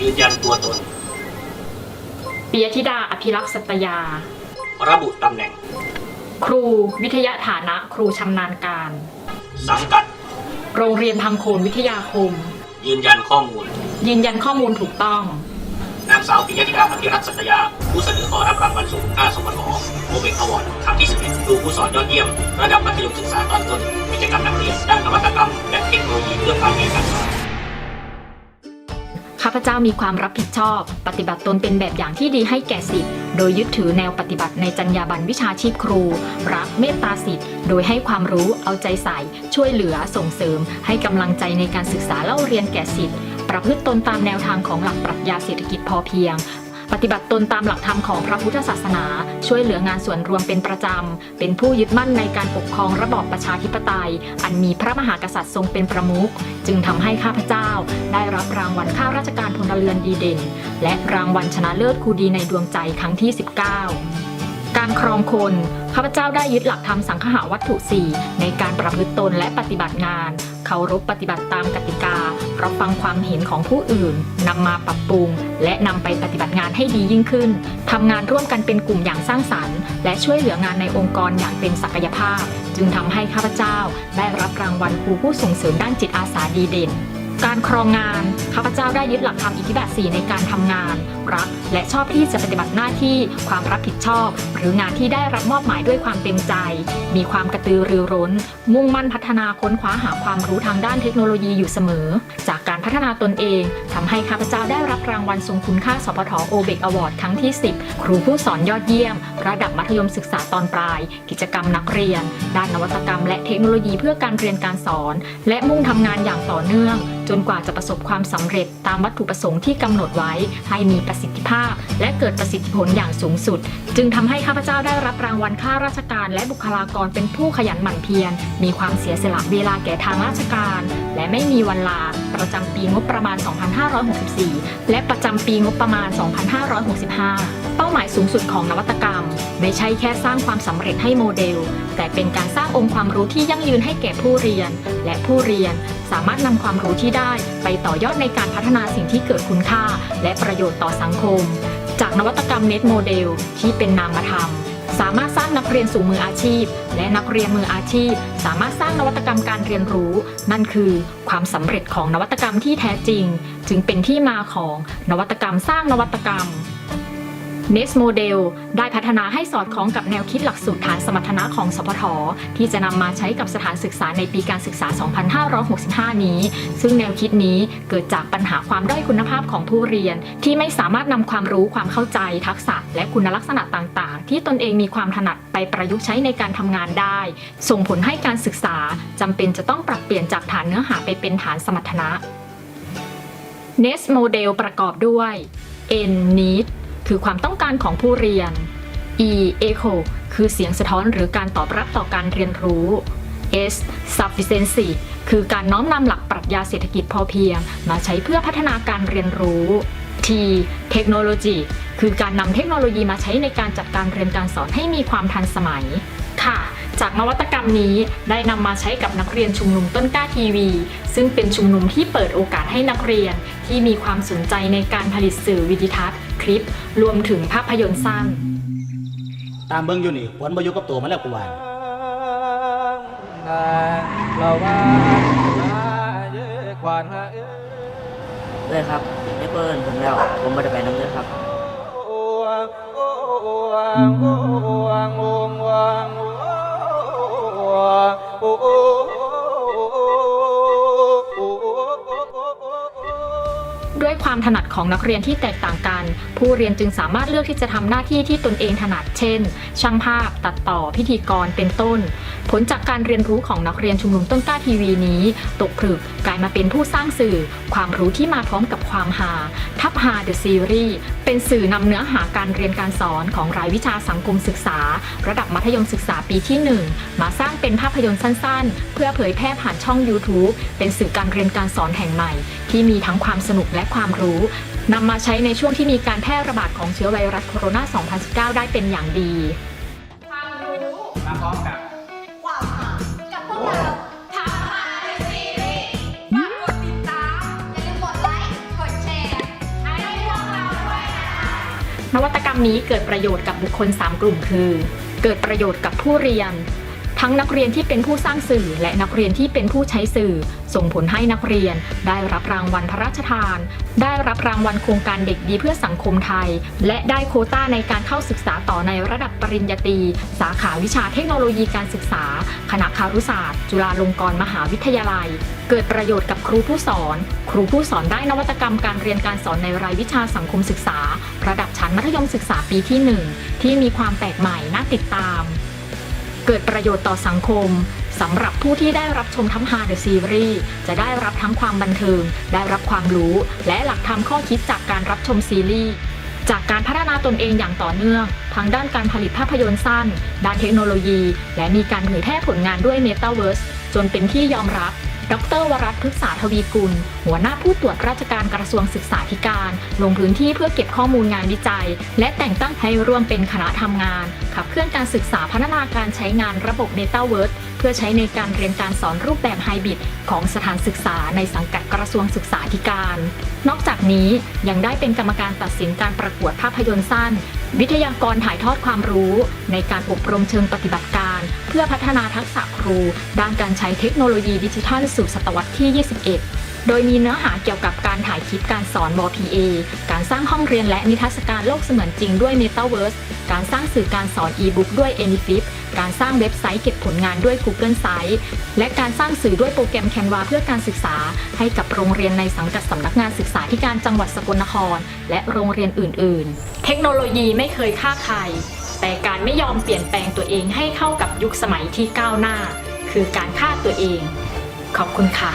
ยืนยันตัวตน ปิยธิดาอภิรักษ์สัตยา ระบุตำแหน่ง ครูวิทยาฐานะครูชำนาญการ สังกัด โรงเรียนพังโคนวิทยาคม ยืนยันข้อมูล ยืนยันข้อมูลถูกต้อง นางสาวปิยธิดาอภิรักษ์สัตยา ผู้เสนอขอรับรางวัลสูงค่าสมรโอเบกอวอร์ดครั้งที่11ครูผู้สอนยอดเยี่ยม ระดับมัธยมศึกษาตอนต้นกิจกรรมนักเรียนด้านนวัตกรรม และเทคโนโลยีเพื่อการเรียนการสอน ข้าพเจ้ามีความรับผิดชอบ ปฏิบัติตนเป็นแบบอย่างที่ดีให้แก่สิทธิ์โดยยึดถือแนวปฏิบัติในจรรยาบรรณวิชาชีพครู รักเมตตาสิทธิ์โดยให้ความรู้เอาใจใส่ ช่วยเหลือส่งเสริม ให้กำลังใจในการศึกษาเล่าเรียนแก่สิทธิ์ประพฤติตนตามแนวทางของหลักปรัชญาเศรษฐกิจพอเพียง ปฏิบัติตนตามหลักธรรมของพระพุทธศาสนา ช่วยเหลืองานส่วนรวมเป็นประจำ เป็นผู้ยึดมั่นในการปกครองระบอบประชาธิปไตย อันมีพระมหากษัตริย์ทรงเป็นประมุข จึงทำให้ข้าพเจ้า ได้รับรางวัลข้าราชการพลเรือนดีเด่น และรางวัลชนะเลิศครูดีในดวงใจครั้งที่ 19การครองคน ข้าพเจ้าได้ยึดหลักธรรมสังคหาวัตถุ 4 ในการประพฤติตนและปฏิบัติงาน เคารพปฏิบัติตามกติกา รับฟังความเห็นของผู้อื่นนำมาปรับปรุง และนำไปปฏิบัติงานให้ดียิ่งขึ้นทำงานร่วมกันเป็นกลุ่มอย่างสร้างสรรค์ และช่วยเหลืองานในองค์กรอย่างเป็นศักยภาพ จึงทำให้ข้าพเจ้า ได้รับรางวัลครูผู้ส่งเสริมด้านจิตอาสาดีเด่น การครองงาน ข้าพเจ้าได้ยึดหลักธรรมอิทธิบาท4ในการทำงาน รัก และชอบที่จะปฏิบัติหน้าที่ ความรับผิดชอบ หรืองานที่ได้รับมอบหมายด้วยความเต็มใจ มีความกระตือรือร้น มุ่งมั่นพัฒนาค้นคว้าหาความรู้ทางด้านเทคโนโลยีอยู่เสมอ จากการพัฒนาตนเองทำให้ข้าพเจ้าได้รับรางวัลทรงคุณค่าสพทโอเบกอวอร์ดครั้งที่ 10 ครูผู้สอนยอดเยี่ยมระดับมัธยมศึกษาตอนปลาย กิจกรรมนักเรียน ด้านนวัตกรรม และเทคโนโลยีเพื่อการเรียนการสอน และมุ่งทำงานอย่างต่อเนื่อง จนกว่าจะประสบความสำเร็จตามวัตถุประสงค์ที่กำหนดไว้ ให้มีประสิทธิภาพ และเกิดประสิทธิผลอย่างสูงสุด จึงทำให้ข้าพเจ้าได้รับรางวัลข้าราชการและบุคลากรเป็นผู้ขยันหมั่นเพียร มีความเสียสละเวลาแก่ทางราชการ และไม่มีวันลา ประจำปีงบประมาณ 2564 และประจำปีงบประมาณ 2565 เป้าหมายสูงสุดของนวัตกรรมไม่ใช่แค่สร้างความสำเร็จให้โมเดล แต่เป็นการสร้างองค์ความรู้ที่ยั่งยืนให้แก่ผู้เรียน และผู้เรียนสามารถนำความรู้ที่ได้ ไปต่อยอดในการพัฒนาสิ่งที่เกิดคุณค่า และประโยชน์ต่อสังคม จากนวัตกรรมเน็ตโมเดลที่เป็นนามธรรม สามารถสร้างนักเรียนสู่มืออาชีพ และนักเรียนมืออาชีพ สามารถสร้างนวัตกรรมการเรียนรู้ นั่นคือความสำเร็จของนวัตกรรมที่แท้จริง จึงเป็นที่มาของนวัตกรรมสร้างนวัตกรรม Nest Model ได้พัฒนาให้สอดคล้องกับแนวคิดหลักสูตรฐานสมรรถนะของสพท ที่จะนำมาใช้กับสถานศึกษาในปีการศึกษา 2565 นี้ ซึ่งแนวคิดนี้เกิดจากปัญหาความด้อยคุณภาพของผู้เรียน ที่ไม่สามารถนำความรู้ความเข้าใจ ทักษะ และคุณลักษณะต่างๆ ที่ตนเองมีความถนัดไปประยุกต์ใช้ในการทำงานได้ ส่งผลให้การศึกษาจำเป็นจะต้องปรับเปลี่ยนจากฐานเนื้อหาไปเป็นฐานสมรรถนะ Nest Model ประกอบด้วย N Need คือความต้องการของผู้เรียน E Echo คือเสียงสะท้อนหรือการตอบรับต่อการเรียนรู้ S Sufficiency คือการน้อมนำหลักปรัชญาเศรษฐกิจพอเพียง มาใช้เพื่อพัฒนาการเรียนรู้ T Technology คือการนำเทคโนโลยีมาใช้ในการจัดการเรียนการสอนให้มีความทันสมัย ค่ะ จากนวัตกรรมนี้ได้นำมาใช้กับนักเรียนชุมนุมต้นกล้าทีวี ซึ่งเป็นชุมนุมที่เปิดโอกาสให้นักเรียนที่มีความสนใจในการผลิตสื่อวิดิทัศน์ คลิป รวมถึงภาพยนตร์สั้น ตามเบิ่งอยู่นี่ผลประยุกต์กับตัวมาแล้วกูว่าเราว่าเยควานฮะเลยครับไม่เปิ้ลผมแล้ว ผมไม่ได้ไปน้ำเลยครับ ด้วยความถนัดของนักเรียนที่แตกต่างกัน ผู้เรียนจึงสามารถเลือกที่จะทำหน้าที่ที่ตนเองถนัดเช่น ช่างภาพ ตัดต่อ พิธีกร เป็นต้น ผลจากการเรียนรู้ของนักเรียนชุมนุมต้นกล้าทีวีนี้ ตกผลึกกลายมาเป็นผู้สร้างสื่อ ความรู้ที่มาพร้อมกับความหา ทับหาเดอะซีรีส์เป็นสื่อนำเนื้อหาการเรียนการสอนของรายวิชาสังคมศึกษา ระดับมัธยมศึกษาปีที่ 1 มาสร้างเป็นภาพยนตร์สั้นๆ เพื่อเผยแพร่ผ่านช่อง YouTube เป็นสื่อการเรียนการสอนแห่งใหม่ ที่มีทั้งความสนุกและความรู้ นำมาใช้ในช่วงที่มีการแพร่ระบาดของเชื้อไวรัสโคโรนา 2019 ได้เป็นอย่างดี ความรู้ มาพร้อมกับ ความหากับพวกเราทำหาในซีรีส์ฝากกดติดตามอย่าลืมกดไลค์ กดแชร์ให้นวัตกรรมนี้เกิดประโยชน์กับบุคคล 3 กลุ่มคือ เกิดประโยชน์กับผู้เรียน ทั้งนักเรียนที่เป็นผู้สร้างสื่อ และนักเรียนที่เป็นผู้ใช้สื่อ ส่งผลให้นักเรียน ได้รับรางวัลพระราชทาน ได้รับรางวัลโครงการเด็กดีเพื่อสังคมไทย และได้โคต้าในการเข้าศึกษาต่อในระดับปริญญาตรี สาขาวิชาเทคโนโลยีการศึกษา คณะคารุศาสตร์ จุฬาลงกรณ์มหาวิทยาลัย เกิดประโยชน์กับครูผู้สอน ครูผู้สอนได้นวัตกรรมการเรียนการสอนในรายวิชาสังคมศึกษา ระดับชั้นมัธยมศึกษาปีที่หนึ่งที่มีความแปลกใหม่น่าติดตาม เกิดประโยชน์ต่อสังคมสำหรับผู้ที่ได้รับชมทั้งฮาเดอะซีรีส์จะได้รับทั้งความบันเทิง ได้รับความรู้ และหลักธรรมข้อคิดจากการรับชมซีรีส์จากการพัฒนาตนเองอย่างต่อเนื่อง ทั้งด้านการผลิตภาพยนตร์สั้น ด้านเทคโนโลยี และมีการเผยแพร่ผลงานด้วยเมตาเวิร์สจนเป็นที่ยอมรับ ดรวรัตพฤกษาทวีกุล หัวหน้าผู้ตรวจราชการกระทรวงศึกษาธิการ ลงพื้นที่เพื่อเก็บข้อมูลงานวิจัย และแต่งตั้งให้ร่วมเป็นคณะทำงาน ขับเคลื่อนการศึกษาพัฒนาการใช้งานระบบ Metaverse เพื่อใช้ในการเรียนการสอนรูปแบบไฮบริดของสถานศึกษาในสังกัดกระทรวงศึกษาธิการ นอกจากนี้ยังได้เป็นกรรมการตัดสินการประกวดภาพยนตร์สั้น วิทยากรถ่ายทอดความรู้ ในการอบรมเชิงปฏิบัติการ เพื่อพัฒนาทักษะครู ด้านการใช้เทคโนโลยีดิจิทัลสู่ศตวรรษที่ 21โดยมีเนื้อหาเกี่ยวกับการถ่ายคลิปการสอนว PA การสร้างห้องเรียนและนิทรรศการโลกเสมือนจริงด้วย Metaverse การสร้างสื่อการสอน e-book ด้วย Anyflip การสร้างเว็บไซต์เก็บผลงานด้วย Google Site และการสร้างสื่อด้วยโปรแกรม Canva เพื่อการศึกษา ให้กับโรงเรียนในสังกัดสำนักงานศึกษาธิการจังหวัดสกลนคร และโรงเรียนอื่น ๆ เทคโนโลยีไม่เคยฆ่าใคร แต่การไม่ยอมเปลี่ยนแปลงตัวเองให้เข้ากับยุคสมัยที่ก้าวหน้า คือการฆ่าตัวเอง ขอบคุณค่ะ